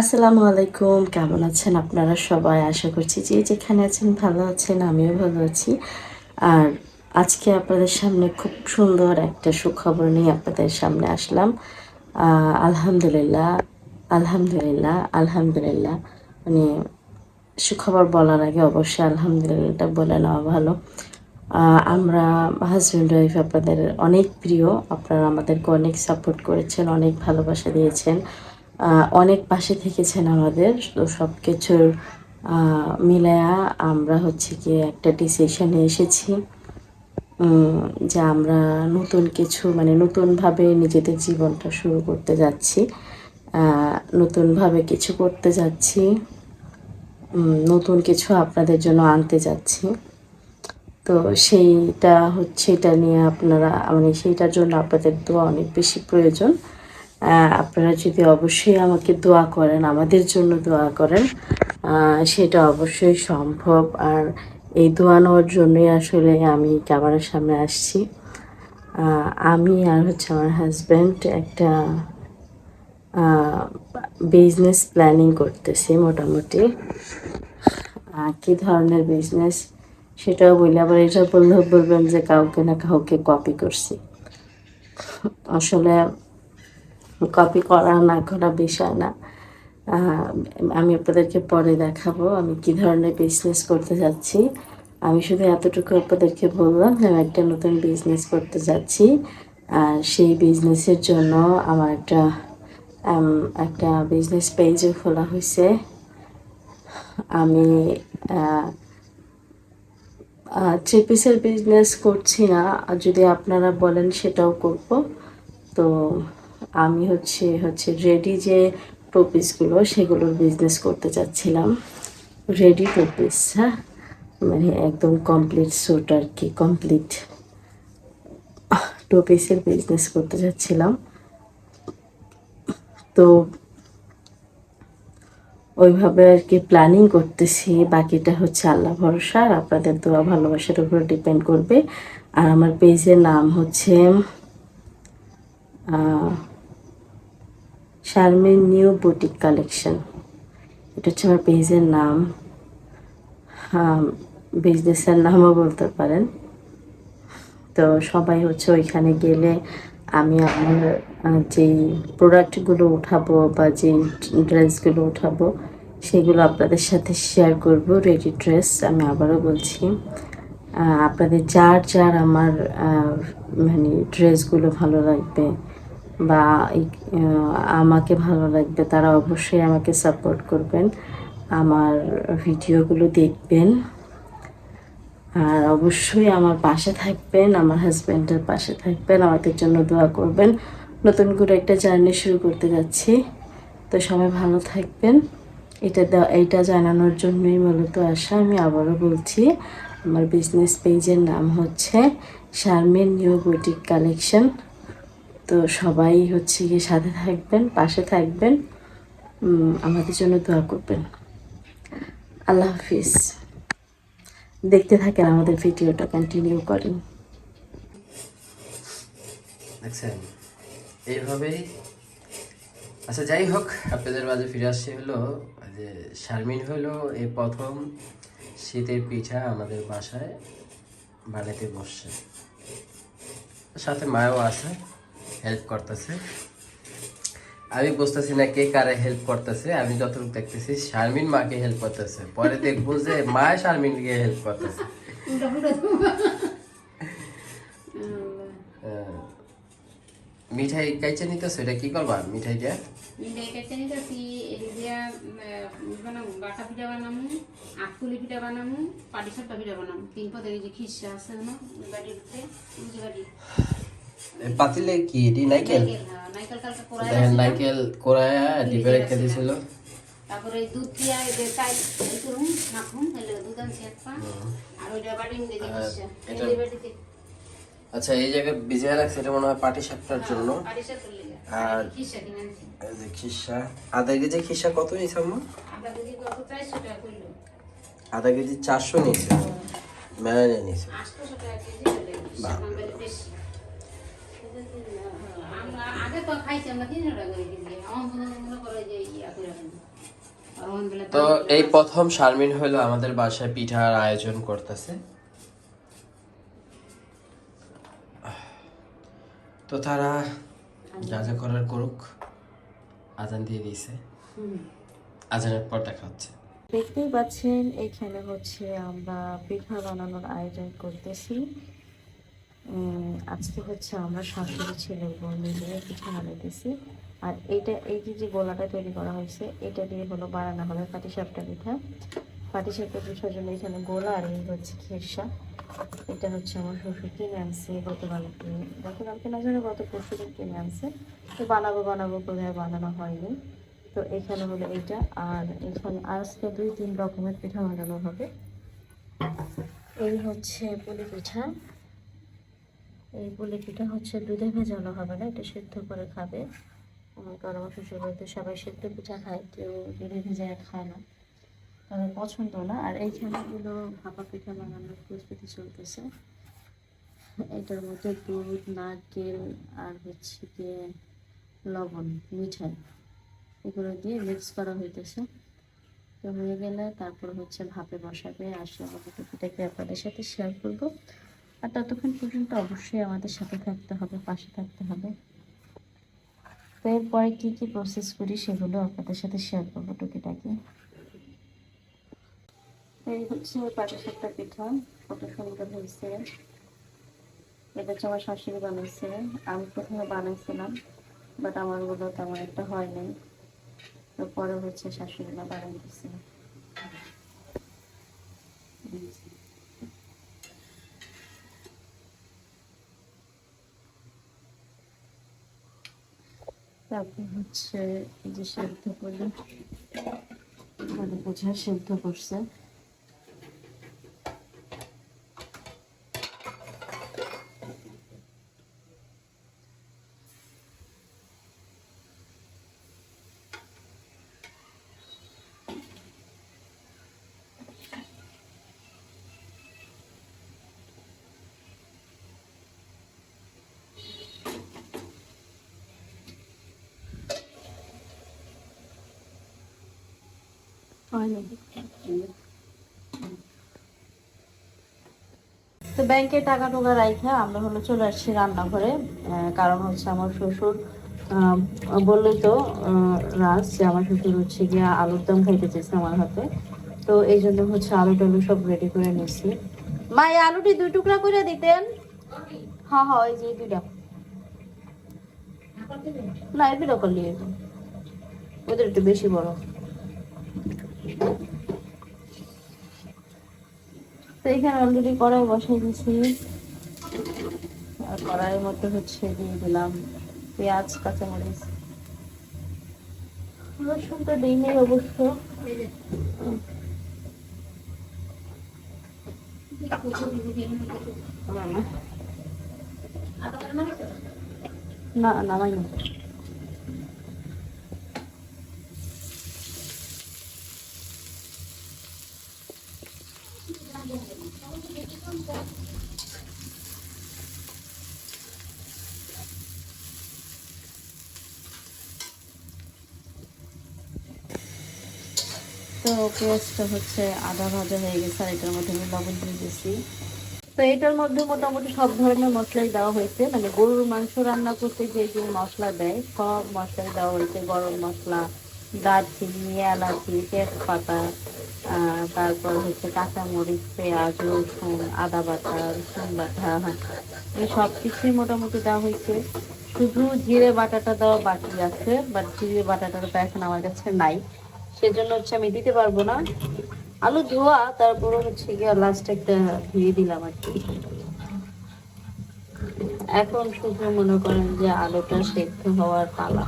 আসসালামু আলাইকুম, কেমন আছেন আপনারা সবাই? আশা করছি যে যেখানে আছেন ভালো আছেন, আমিও ভালো আছি। আর আজকে আপনাদের সামনে খুব সুন্দর একটা সুখবর নিয়ে আপনাদের সামনে আসলাম। আলহামদুলিল্লাহ আলহামদুলিল্লাহ আলহামদুলিল্লাহ। মানে সুখবর বলার আগে অবশ্যই আলহামদুলিল্লাহটা বলে নেওয়া ভালো। আমরা হাজব্যান্ড ওয়াইফ আপনাদের অনেক প্রিয়। আপনারা আমাদেরকে অনেক সাপোর্ট করেছেন, অনেক ভালোবাসা দিয়েছেন। অনেক পাশে থেকেছেন আমাদের। তো সব কিছুর মিলায়া আমরা হচ্ছে কি একটা ডিসিশনে এসেছি। যে আমরা নতুন কিছু মানে নতুনভাবে নিজেদের জীবনটা শুরু করতে যাচ্ছি। নতুনভাবে কিছু করতে যাচ্ছি। নতুন কিছু আপনাদের জন্য আনতে যাচ্ছি। তো সেইটা হচ্ছে, এটা নিয়ে আপনারা মানে সেইটার জন্য আপনাদের দোয়া অনেক বেশি প্রয়োজন। আপনারা যদি অবশ্যই আমাকে দোয়া করেন, আমাদের জন্য দোয়া করেন সেটা অবশ্যই সম্ভব। আর এই দোয়া নেওয়ার জন্যই আসলে আমি ক্যামেরার সামনে আসছি। আমি আর হচ্ছে আমার হাজব্যান্ড একটা বিজনেস প্ল্যানিং করতেছি মোটামুটি। কি ধরনের বিজনেস সেটাও বলি, আবার এটা বললেও বলবেন যে কাউকে না কাউকে কপি করছি। আসলে কপি করা না করা বিষয় না। আমি আপনাদেরকে পরে দেখাবো আমি কি ধরনের বিজনেস করতে যাচ্ছি। আমি শুধু এতটুকু আপনাদেরকে বললাম যে আমি একটা নতুন বিজনেস করতে যাচ্ছি। আর সেই বিজনেসের জন্য আমার একটা একটা বিজনেস পেজও খোলা হয়েছে। আমি থ্রি বিজনেস করছি না। আর যদি আপনারা বলেন সেটাও করব। তো আমি হচ্ছে হচ্ছে রেডি যে টু পিসগুলো সেগুলোর বিজনেস করতে চাচ্ছিলাম। রেডি টু পিস হ্যাঁ? মানে একদম কমপ্লিট স্যুট আর কি কমপ্লিট টু পিসের বিজনেস করতে চাচ্ছিলাম। তো ওইভাবে আর কি প্ল্যানিং করতেছি, বাকিটা হচ্ছে আল্লাহ ভরসা আর আপনাদের দোয়া ভালোবাসার উপর ডিপেন্ড করবে। আর আমার পেজের নাম হচ্ছে শারমিন নিউ বুটিক কালেকশন এটা হচ্ছে আমার পেজের নাম। বিজনেসের নামও বলতে পারেন। তো সবাই হচ্ছে ওইখানে গেলে আমি আমার যেই প্রোডাক্টগুলো উঠাবো বা যেই ড্রেসগুলো উঠাবো, সেগুলো আপনাদের সাথে শেয়ার করব রেডি ড্রেস আমি আবারও বলছি। আপনাদের যার যার আমার মানে ড্রেসগুলো ভালো লাগবে বা আমাকে ভালো লাগবে, তারা অবশ্যই আমাকে সাপোর্ট করবেন, আমার ভিডিওগুলো দেখবেন, আর অবশ্যই আমার পাশে থাকবেন, আমার হাজব্যান্ডের পাশে থাকবেন, আমাদের জন্য দোয়া করবেন। নতুন করে একটা জার্নি শুরু করতে যাচ্ছি, তো সবাই ভালো থাকবেন। এটা এটা জানানোর জন্যই মূলত আসা আমি আবারও বলছি, আমার বিজনেস পেজের নাম হচ্ছে শারমিন নিউ বুটিক কালেকশন তো সবাই হচ্ছে গিয়ে সাথে থাকবেন, পাশে থাকবেন। আমাদের জন্য দোয়া করবেন। আল্লাহ হাফিজ। দেখতে থাকেন আমাদের ভিডিওটা কন্টিনিউ করেন। দেখছেন এইভাবেই আচ্ছা যাই হোক, আপনাদের মাঝে ফিরে আসছে হলো, যে শারমিন হলো এই প্রথম শীতের পিঠা আমাদের বাসায় বানাতে বসছে। সাথে মায়ও আছে। হেল্প করতেছে। আমি বুঝতেছি না কে কারে হেল্প করতেছে আমি যতটুকু দেখতেছি শারমিন মাকে হেল্প করতেছে। পরে দেখব যে মা শারমিনকে হেল্প করতেছে। আহ, মিঠাই কাইচে নিতেছে? এটা কি করবা মিঠাই কেটে নিতেছি এদিক দিয়া বানাবো বাটা পিঠা বানামু আখুলি পিঠা বানামু পাটি সাপটা পিঠা বানামু তিন পদের যে খিসা আছে না বাড়ির পাতিলে কি? এটি নাইকেল? নাইকেল হ্যাঁ, দেখেন নাইকেল কোরায়া ডিপে রেখে দিছিল তারপরে দুধ দিয়া এই চাই করুন মাখুন এলে দুধ আনছি এক পা। আর ওইটা বাড়ি নিয়ে যে খিসা এটা- এই বাড়িতে আচ্ছা এই জায়গায় ভিজিয়ে রাখছে এটা মনে হয় পাটি সাপটার জন্য। আর এই যে খিসা। আধা কেজি খিসা কত নিয়েছে আম্মা? আধা কেজি চারশো নিয়েছে। মেলা নিয়ে নিয়েছে। আটশোশো আমরা আগে তো খাইছি আমরা তিনশো টাকা করে কেজি আমার মনে মনে করে যে ইয়া করে তো এই প্রথম শারমিন হলো আমাদের বাসায় পিঠার আয়োজন করতেছে। তো তারা যা যা করার করুক আজান দিয়ে দিয়েছে। আজানের পর দেখা হচ্ছে। দেখতেই পাচ্ছেন এখানে হচ্ছে আমরা পিঠা বানানোর আয়োজন করতেছি। আজকে হচ্ছে আমরা শাশুড়ি ছেলে বোন মিলে পিঠা বানাইতেছি। আর এটা এই যে যে গোলাটা তৈরি করা হয়েছে, এটা দিয়ে হলো বানানো হবে পাটিসাপটা পিঠা। পাটিসাপটা পিঠার জন্য এখানে গোলা আর এই হচ্ছে খেরসা এটা হচ্ছে আমার শ্বশুর কিনে আনছে গতকালকে। গতকালকে না জানো, গত পরশু দিন কিনে আনছে। তো বানাবো বানাবো আর বানানো হয়নি। তো এখানে হলো এইটা। আর এখানে আজকে দুই, তিন রকমের পিঠা বানানো হবে। এই হচ্ছে পুলি পিঠা। এই পুলি পিঠা হচ্ছে দুধে ভেজানো হবে না, এটা সেদ্ধ করে খাবে। কারণ আমার বাড়িতে সবাই সেদ্ধ পিঠা খায়, কেউ দুধে ভেজায় খায় না। তাদের পছন্দ না। আর এইখানে হলো ভাপা পিঠা বানানোর প্রস্তুতি চলতেছে। এটার মধ্যে দুধ, নারকেল, আর হচ্ছে গিয়ে লবণ, মিঠাই, এগুলো দিয়ে মিক্স করা হইতেছে। তো হয়ে গেলে তারপর হচ্ছে ভাপে বসাবে। আর সে টুপিটাকে আপনাদের সাথে শেয়ার করব। আর ততক্ষণ পর্যন্ত অবশ্যই আমাদের সাথে থাকতে হবে, পাশে থাকতে হবে। তো এরপরে কী কী প্রসেস করি সেগুলো আপনাদের সাথে শেয়ার করব টুকিটাকে। এই হচ্ছে পাটিসাপটা পিঠা, কত সুন্দর হয়েছে। এটা হচ্ছে আমার শাশুড়ি বানাইছে, আমি প্রথমে বানাইছিলাম বাট আমারগুলো তেমন একটা হয় নাই। তো পরে হচ্ছে শাশুড়ি মা দিচ্ছে তারপর হচ্ছে এই যে সেদ্ধ করলে মানে বোঝা সেদ্ধ করছে হয়নি তো ব্যাংকে টাকা টোকা রাইখা আমরা হলো চলে আসছি রান্নাঘরে। কারণ হচ্ছে আমার শ্বশুর আহ, বললোই তো রাজ যে আমার শ্বশুর হচ্ছে গিয়া আলুর দম খাইতে চেয়েছে আমার হাতে। তো এই জন্য হচ্ছে আলু টালু সব রেডি করে নিচ্ছি মা এই আলুটি দুই টুকরা করে দিতেন। হ্যাঁ হ্যাঁ এই যে দুইটা। না এই দুটো করলি। ওদের একটু বেশি বড়। তো এখানে অলরেডি কড়াই বসাই দিয়েছি। আর কড়াইয়ের মধ্যে হচ্ছে দিয়ে দিলাম পেঁয়াজ, কাঁচামরিচ। রসুনটা দিই নেই অবশ্য। না, নামাই না। তো পেঁয়াজটা হচ্ছে আদা ভাজা হয়ে গেছে, আর এটার মধ্যে আমি লবণ দিয়ে দিয়েছি। তো এটার মধ্যে মোটামুটি সব ধরনের মশলাই দেওয়া হয়েছে। মানে গরুর মাংস রান্না করতে যে যে মশলা দেয়, সব মশলাই দেওয়া হয়েছে। গরম মশলা, দারচিনি, এলাচি, তেজপাতা তারপর হচ্ছে কাঁচামরিচ, পেঁয়াজ, রসুন, আদা বাটা, রসুন বাটা, এই সব কিছুই মোটামুটি দেওয়া হয়েছে। শুধু জিরে বাটাটা দেওয়া বাকি আছে বাট জিরে বাটাটা তো এখন আমার কাছে নাই। সেজন্য হচ্ছে আমি দিতে পারব না। আলু ধোয়া, তারপরে হচ্ছে গিয়ে লাস্ট একটা ধুয়ে দিলাম আর কি। এখন শুধু মনে করেন যে আলুটা সেদ্ধ হওয়ার পালা।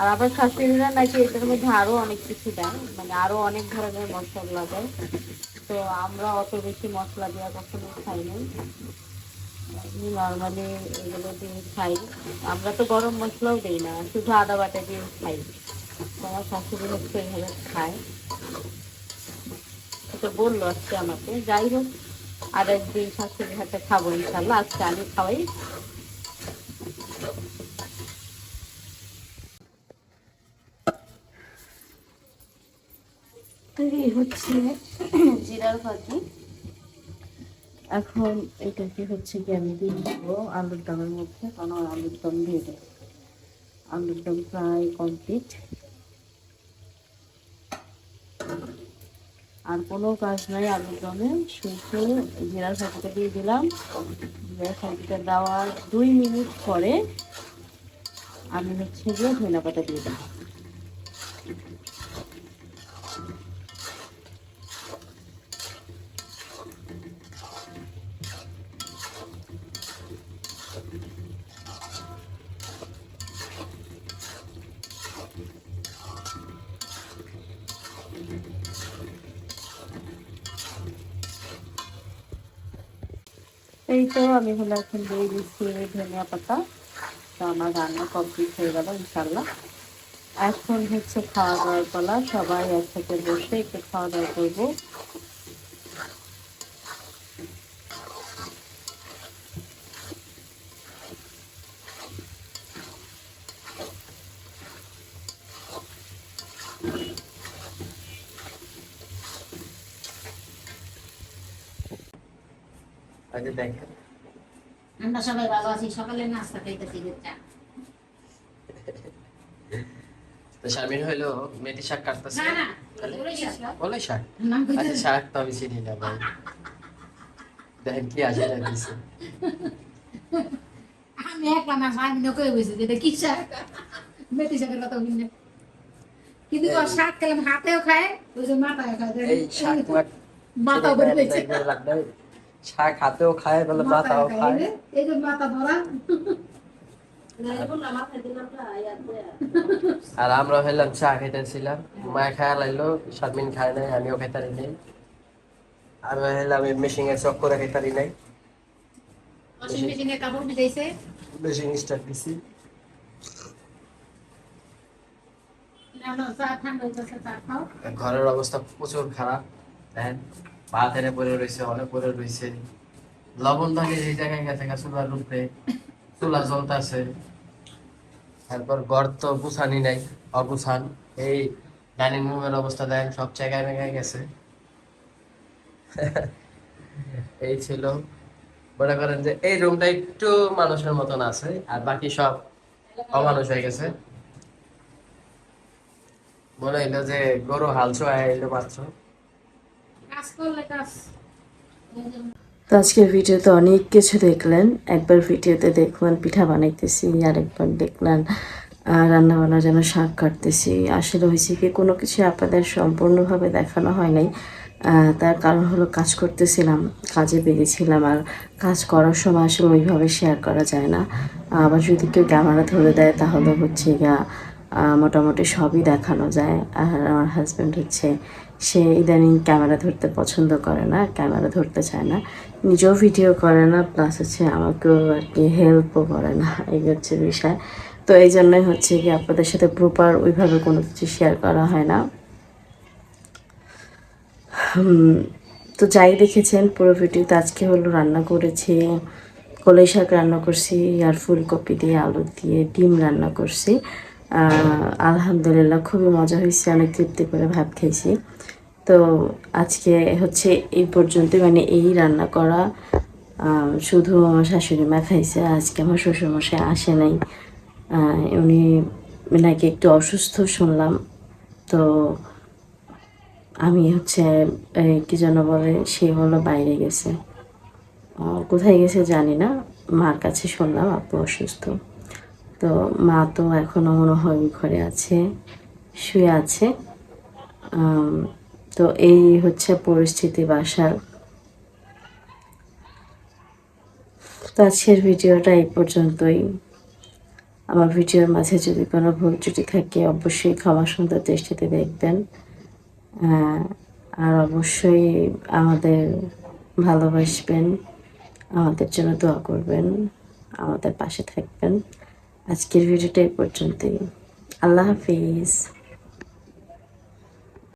আর আবার শাশুড়িরা নাকি এটার মধ্যে আরও অনেক কিছু দেয় মানে আরও অনেক ধরনের মশলা দেয়। তো আমরা অত বেশি মশলা দেওয়া কখনো খাই নাই। নর্মালি এগুলো দিয়ে খাই। আমরা তো গরম মশলাও দিই না, শুধু আদা বাটা দিয়ে খাই। তো আমার শাশুড়ি হচ্ছে এইভাবে খায়। এটা বলল আজকে আমাকে, যাই হোক, আর একদিন শাশুড়ির হাতে খাব ইনশাল্লাহ। আজকে আমি খাওয়াই। হচ্ছে জিরার ভাজি। এখন এটাকে হচ্ছে কি আমি দিয়ে দেবো আলুর দমের মধ্যে, কারণ আলুর দম দিয়ে দেবো আলুর দম প্রায় কমপ্লিট আর কোনো কাজ নাই, আলুর দমে শুধু জিরার ভাজিটা দিয়ে দিলাম। জিরার ভাজিটা দেওয়ার দুই মিনিট পরে আমি হচ্ছে গিয়ে ধনে পাতা দিয়ে দেবো। এই তো আমি হলো এখন দিয়ে দিচ্ছি ধনিয়া পাতা। তো আমার রান্না কমপ্লিট হয়ে গেল ইনশাল্লাহ এখন হচ্ছে খাওয়া দাওয়ার পালা, সবাই একসাথে বসে একটু খাওয়া দাওয়া করব। দেখেন। আমরা সবাই ভালো আছি সকালে নাস্তা খাইতেছি চা তো শারমিন হইল মেথি শাক কাটতেছে। না না বলে শাক। আচ্ছা শাক। তো আমি চিনি না ভাই। দেখেন কি আসে দিছে আমি একলা না ভাই কই বসে যে কি শাক? মেথি শাকের কথা বলি কিন্তু শাক খেলাম হাতেও খায় ওই যে মাথায় খায় এই শাক মাথা ভরে শাক হাতেও খায় বলে মাথাও খায় এই যে মাথা ধরা। আর আমরা হইলাম চা খাইতেছিলাম। মা খায় লাইলো শারমিন খায় নাই আমিও খাইতারি নাই। আমি হইলাম এই মেশিং এর চক করে খাইতারি নাই। মেশিনে কাপড় ভিজাইছে। মেশিং স্টার্ট দিছি। চা চা ঘরের অবস্থা প্রচুর খারাপ দেখেন ভাত এনে পরে রয়েছে অনেক পরে রয়েছে লবণ দানি এই জায়গায় গেছে চুলার রূপে। চুলা জ্বলতেছে। তারপর ঘর তো গুছানি নাই, অগুছান। এই ডাইনিং রুমের অবস্থা দেখেন, সব জায়গায় মেঘায় গেছে। এই ছিল। মনে করেন যে এই রুমটা একটু মানুষের মতন আছে, আর বাকি সব অমানুষ হয়ে গেছে। মনে হইল যে গরু হাল ছোয়া এলো মাত্র। তো আজকের ভিডিওতে অনেক কিছু দেখলেন। একবার ভিডিওতে দেখলেন পিঠা বানাইতেছি আরেকবার দেখলেন আহ, রান্না বান্না যেন শাক কাটতেছি। আসলে হয়েছে কি কোনো কিছু আপনাদের সম্পূর্ণভাবে দেখানো হয় নাই। তার কারণ হলো কাজ করতেছিলাম কাজে বেরিয়েছিলাম আর কাজ করার সময় আসলে ওইভাবে শেয়ার করা যায় না। আবার যদি কেউ ক্যামেরা ধরে দেয় তাহলে হচ্ছে গা মোটামুটি সবই দেখানো যায়। আর আমার হাজব্যান্ড হচ্ছে সে ইদানিং ক্যামেরা ধরতে পছন্দ করে না, ক্যামেরা ধরতে চায় না। নিজেও ভিডিও করে না প্লাস হচ্ছে আমাকেও আর কি হেল্পও করে না, এই হচ্ছে বিষয়। তো এই জন্যই হচ্ছে কি আপনাদের সাথে প্রপার ওইভাবে কোনো কিছু শেয়ার করা হয় না। তো যাই দেখেছেন, পুরো ভিডিওতে আজকে হলো রান্না করেছি। কলাই শাক রান্না করছি, আর ফুলকপি দিয়ে, আলু দিয়ে ডিম রান্না করছি। আলহামদুলিল্লাহ খুবই মজা হয়েছে, অনেক তৃপ্তি করে ভাত খেয়েছি তো আজকে হচ্ছে এই পর্যন্ত মানে এই রান্না করা শুধু আমার শাশুড়ি মা খাইছে, আজকে আমার শ্বশুরমশাই আসে নাই। উনি নাকি একটু অসুস্থ শুনলাম। তো আমি হচ্ছে কি যেন বলে, সে হলো বাইরে গেছে। কোথায় গেছে জানি না, মার কাছে শুনলাম, আপু অসুস্থ। তো মা তো এখনও মনে হয় ঘরে আছে, শুয়ে আছে। তো এই হচ্ছে পরিস্থিতি বাসার। তো আজকের ভিডিওটা এই পর্যন্তই। আমার ভিডিওর মাঝে যদি কোনো ভুল ত্রুটি থাকে, অবশ্যই ক্ষমা সুন্দর দৃষ্টিতে দেখবেন। আর অবশ্যই আমাদের ভালোবাসবেন, আমাদের জন্য দোয়া করবেন, আমাদের পাশে থাকবেন। আজকের ভিডিওটা এই পর্যন্তই। আল্লাহ হাফিজ।